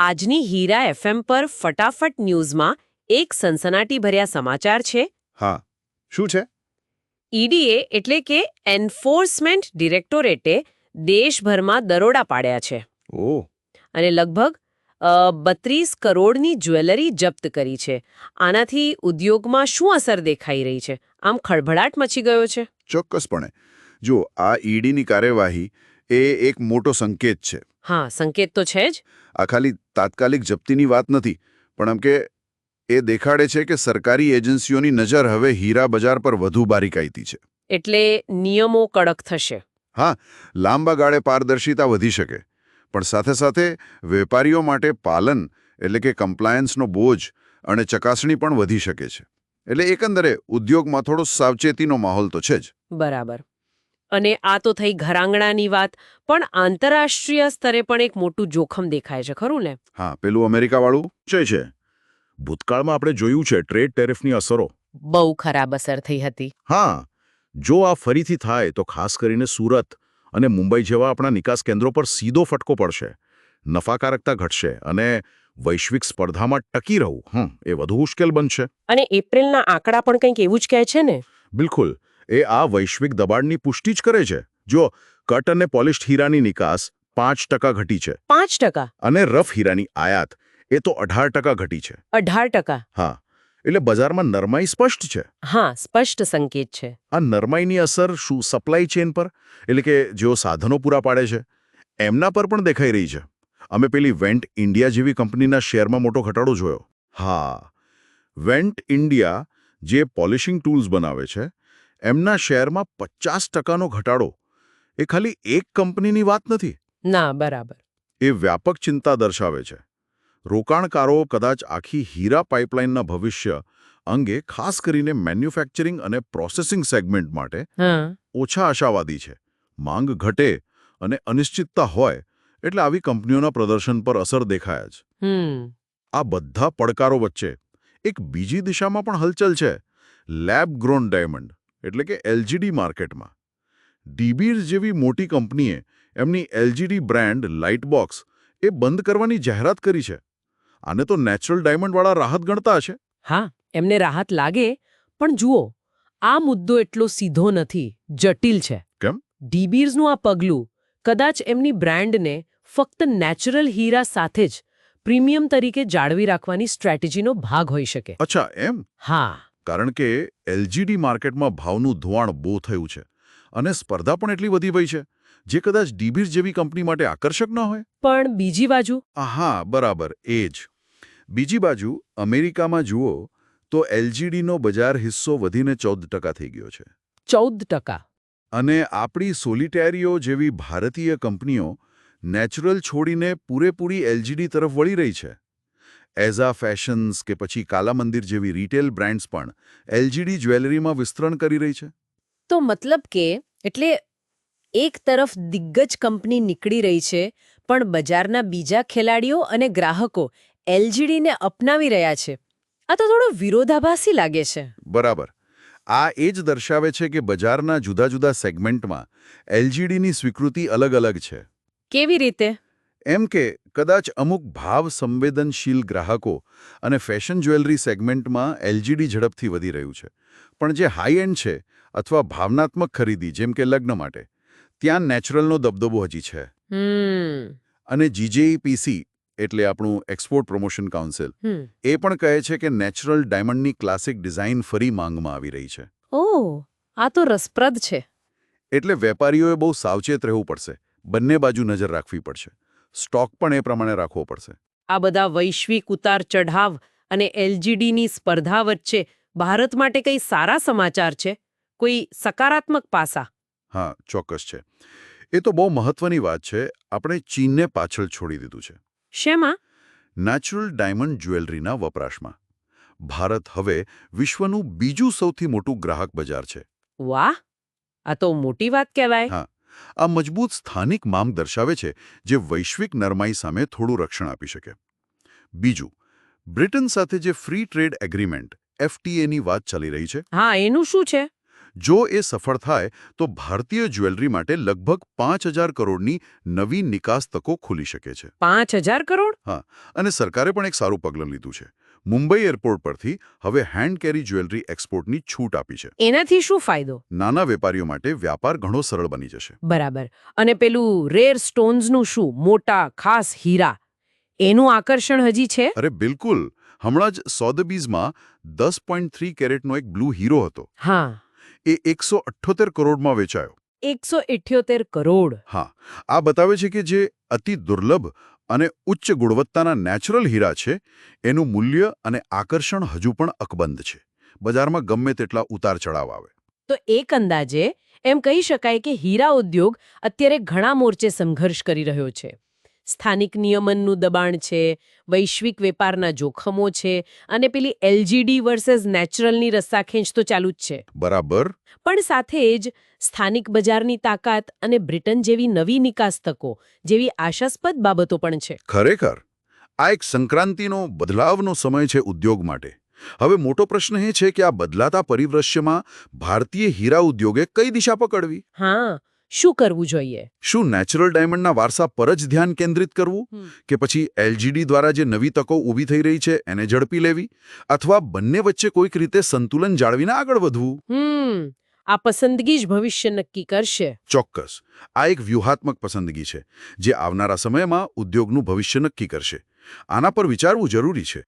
આજની હીરા એફએમ પર ફટાફટ ન્યૂઝમાં એક સનસનાટીભર્યા સમાચાર છે. હા શું છે? ઈડીએ એટલે કે એન્ફોર્સમેન્ટ ડિરેક્ટોરેટે દેશભરમાં દરોડા પાડ્યા છે. ઓ. અને લગભગ બત્રીસ કરોડની જ્વેલરી જપ્ત કરી છે. આનાથી ઉદ્યોગમાં શું અસર દેખાઈ રહી છે? આમ ખળભળાટ મચી ગયો છે. ચોક્કસપણે. જો આ ઈડીની કાર્યવાહી એ એક મોટો સંકેત છે. હા સંકેત તો છે જ. આ ખાલી તાત્કાલિક જપ્તીની વાત નથી પણ એમ કે એ દેખાડે છે કે સરકારી એજન્સીઓની નજર હવે હીરા બજાર પર વધુ બારીકાઈતી છે. એટલે નિયમો કડક થશે. લાંબા ગાળે પારદર્શિતા વધી શકે પણ સાથે સાથે વેપારીઓ માટે પાલન એટલે કે કમ્પ્લાયન્સનો બોજ અને ચકાસણી પણ વધી શકે છે. એટલે એકંદરે ઉદ્યોગમાં થોડો સાવચેતીનો માહોલ તો છે જ. બરાબર. અને આ તો થઈ ઘરાંગણાની વાત પણ આંતરરાષ્ટ્રીય સ્તરે પણ એક મોટું જોખમ દેખાય છે ખરું ને? હા પેલું અમેરિકાવાળું છે છે. ભૂતકાળમાં આપણે જોયું છે ટ્રેડ ટેરિફની અસરો. બહુ ખરાબ અસર થઈ હતી. હા જો આ ફરીથી થાય તો ખાસ કરીને સુરત અને મુંબઈ જેવા આપણા નિકાસ કેન્દ્રો પર સીધો ફટકો પડશે. નફાકારકતા ઘટશે અને વૈશ્વિક સ્પર્ધામાં ટકી રહું. હમ એ વધુ મુશ્કેલ બનશે. અને એપ્રિલના આંકડા પણ કંઈક એવું જ કહે છે ને? બિલકુલ. એ આ વૈશ્વિક દબાણની પુષ્ટિ જ કરે છે. જો કટ અને પોલિશ્ડ હીરાની નિકાસ પાંચ ટકા ઘટી છે. પાંચ ટકા? અને રફ હીરાની આયાત એ તો અઢાર ટકા ઘટી છે. અઢાર ટકા? હા એટલે બજારમાં નરમાઈ સ્પષ્ટ છે. હા સ્પષ્ટ સંકેત છે. આ નરમાઈની અસર શું સપ્લાય ચેન પર? એટલે કે જેઓ સાધનો પૂરા પાડે છે એમના પર પણ દેખાઈ રહી છે. અમે પેલી વેન્ટ ઇન્ડિયા જેવી કંપનીના શેરમાં મોટો ઘટાડો જોયો. હા વેન્ટ ઇન્ડિયા જે પોલિશિંગ ટૂલ્સ બનાવે છે એમના શેરમાં પચાસ ટકાનો ઘટાડો. એ ખાલી એક કંપનીની વાત નથી. ના બરાબર. એ વ્યાપક ચિંતા દર્શાવે છે. રોકાણકારો કદાચ આખી હીરા પાઇપલાઇનના ભવિષ્ય અંગે ખાસ કરીને મેન્યુફેક્ચરિંગ અને પ્રોસેસિંગ સેગમેન્ટ માટે ઓછા આશાવાદી છે. માંગ ઘટે અને અનિશ્ચિતતા હોય એટલે આવી કંપનીઓના પ્રદર્શન પર અસર દેખાય જ. આ બધા પડકારો વચ્ચે એક બીજી દિશામાં પણ હલચલ છે. Lab grown diamond. એટલે કે એલજીડી માર્કેટમાં. ડીબીર જેવી મોટી કંપનીએ એમની એલજીડી બ્રાન્ડ લાઇટબોક્સ એ બંધ કરવાની જાહેરાત કરી છે. આને તો નેચરલ ડાયમંડવાળા રાહત ગણતા હશે. હા એમને રાહત લાગે પણ જુઓ આ મુદ્દો એટલો સીધો નથી જટિલ છે. કેમ? ડીબીર્સનું આ પગલું કદાચ એમની બ્રાન્ડને ફક્ત નેચરલ હીરા સાથે જ પ્રીમિયમ તરીકે જાળવી રાખવાની સ્ટ્રેટેજીનો ભાગ હોઈ શકે. અચ્છા એમ? હા. કારણ કે એલજીડી માર્કેટમાં ભાવનું ધોવાણ બહુ થયું છે અને સ્પર્ધા પણ એટલી વધી ગઈ છે જે કદાચ ડીબીર જેવી કંપની માટે આકર્ષક ન હોય. પણ બીજી બાજુ? હા બરાબર એ જ. બીજી બાજુ અમેરિકામાં જુઓ તો એલજીડીનો બજાર હિસ્સો વધીને ચૌદ ટકા થઈ ગયો છે. ચૌદ ટકા? અને આપણી સોલિટેરીઓ જેવી ભારતીય કંપનીઓ નેચરલ છોડીને પૂરેપૂરી એલજીડી તરફ વળી રહી છે. એઝા ફેશન્સ કે પછી કાલા મંદિર જેવી રિટેલ બ્રાન્ડ્સ પણ એલજીડી જ્વેલરીમાં વિસ્તરણ કરી રહી છે? તો મતલબ કે એટલે એક તરફ દિગ્ગજ કંપની નીકળી રહી છે પણ બજારના બીજા ખેલાડીઓ અને ગ્રાહકો એલજીડીને અપનાવી રહ્યા છે. આ તો થોડો વિરોધાભાસી લાગે છે. બરાબર. આ એ જ દર્શાવે છે કે બજારના જુદા જુદા સેગમેન્ટમાં એલજીડીની સ્વીકૃતિ અલગ અલગ છે. કેવી રીતે? એમ કે કદાચ અમુક ભાવ સંવેદનશીલ ગ્રાહકો અને ફેશન જ્વેલરી સેગમેન્ટમાં એલજીડી ઝડપથી વધી રહ્યું છે. પણ જે હાઈ એન્ડ છે અથવા ભાવનાત્મક ખરીદી જેમ કે લગ્ન માટે ત્યાં નેચરલનો દબદબો હજી છે. અને જીજેઈપીસી એટલે આપણું એક્સપોર્ટ પ્રમોશન કાઉન્સિલ એ પણ કહે છે કે નેચરલ ડાયમંડની ક્લાસિક ડિઝાઇન ફરી માંગમાં આવી રહી છે. ઓહ આ તો રસપ્રદ છે. એટલે વેપારીઓએ બહુ સાવચેત રહેવું પડશે. બંને બાજુ નજર રાખવી પડશે. સ્ટોક પણ એ પ્રમાણે રાખવો પડશે. આ બધા વૈશ્વિક ઉતાર ચઢાવ અને એલજીડીની સ્પર્ધા વચ્ચે ભારત માટે કંઈ સારા સમાચાર છે? કોઈ સકારાત્મક પાસા? હા ચોક્કસ છે. એ તો બહુ મહત્વની વાત છે. આપણે ચીનને પાછળ છોડી દીધું છે. શેમાં? નેચરલ ડાયમંડ જ્વેલરીના વપરાશમાં. ભારત હવે વિશ્વનું બીજું સૌથી મોટું ગ્રાહક બજાર છે. વાહ! આ તો મોટી વાત કહેવાય. હા. આ મજબૂત સ્થાનિક માંગ દર્શાવે છે જે વૈશ્વિક નરમાઈ સામે થોડું રક્ષણ આપી શકે. બીજું બ્રિટન સાથે જે ફ્રી ટ્રેડ એગ્રીમેન્ટ એફટીએની વાત ચાલી રહી છે. હા એનું શું છે? જો એ સફળ થાય તો ભારતીય જ્વેલરી માટે લગભગ પાંચ હજાર કરોડની નવી નિકાસ તકો ખુલી શકે છે. પાંચ હજાર કરોડ? અને સરકારે પણ એક સારું પગલું લીધું છે. મુંબઈ એરપોર્ટ પરથી હવે હેન્ડ કેરી જ્વેલરી એક્સપોર્ટની છૂટ આપી છે. એનાથી શું ફાયદો? નાના વેપારીઓ માટે વ્યાપાર ઘણો સરળ બની જશે. બરાબર. અને પેલું રેર સ્ટોન્સનું શું? મોટા ખાસ હીરા. એનું આકર્ષણ હજી છે? અરે બિલકુલ. હમણાં જ સોદબીઝમાં દસ પોઈન્ટ થ્રી કેરેટનો એક બ્લુ હીરો હતો. હા. એ એકસો અઠ્ઠોતેર કરોડમાં વેચાયો. એકસો કરોડ. હા. આ બતાવે છે કે જે અતિ દુર્લભ અને ઉચ્ચ ગુણવત્તાના નેચરલ હીરા છે, એનું મૂલ્ય અને આકર્ષણ હજુ પણ અકબંધ છે. બજારમાં ગમે તેટલા ઉતાર ચઢાવ આવે. તો એક અંદાજે એમ કહી શકાય કે હીરા ઉદ્યોગ અત્યારે ઘણા મોરચે સંઘર્ષ કરી રહ્યો છે. સ્થાનિક નિયમનનું દબાણ છે વૈશ્વિક વેપારના જોખમો છે અને પેલી એલજીડી વર્સેસ નેચરલની રસ્સાખેંચ તો ચાલુ જ છે. બરાબર. પણ સાથે જ સ્થાનિક બજારની તાકાત અને બ્રિટન જેવી નવી નિકાસ તકો જેવી આશાસ્પદ બાબતો પણ છે. ખરેખર? આ એક સંક્રાંતિનો બદલાવનો સમય છે ઉદ્યોગ માટે. હવે મોટો પ્રશ્ન એ છે કે આ બદલાતા પરિવૃશ્યમાં ભારતીય હીરા ઉદ્યોગે કઈ દિશા પકડવી? હા શું કરવું જોઈએ? શું નેચરલ ડાયમંડના વારસા પર જ ધ્યાન કેન્દ્રિત કરવું? કે પછી એલજીડી દ્વારા જે નવી તકો ઊભી થઈ રહી છે એને ઝડપી લેવી? અથવા બંને વચ્ચે કોઈક રીતે સંતુલન જાળવીને આગળ વધવું? આ પસંદગી જ ભવિષ્ય નક્કી કરશે. ચોક્કસ. આ એક વ્યૂહાત્મક પસંદગી છે જે આવનારા સમયમાં ઉદ્યોગનું ભવિષ્ય નક્કી કરશે. આના પર વિચારવું જરૂરી છે.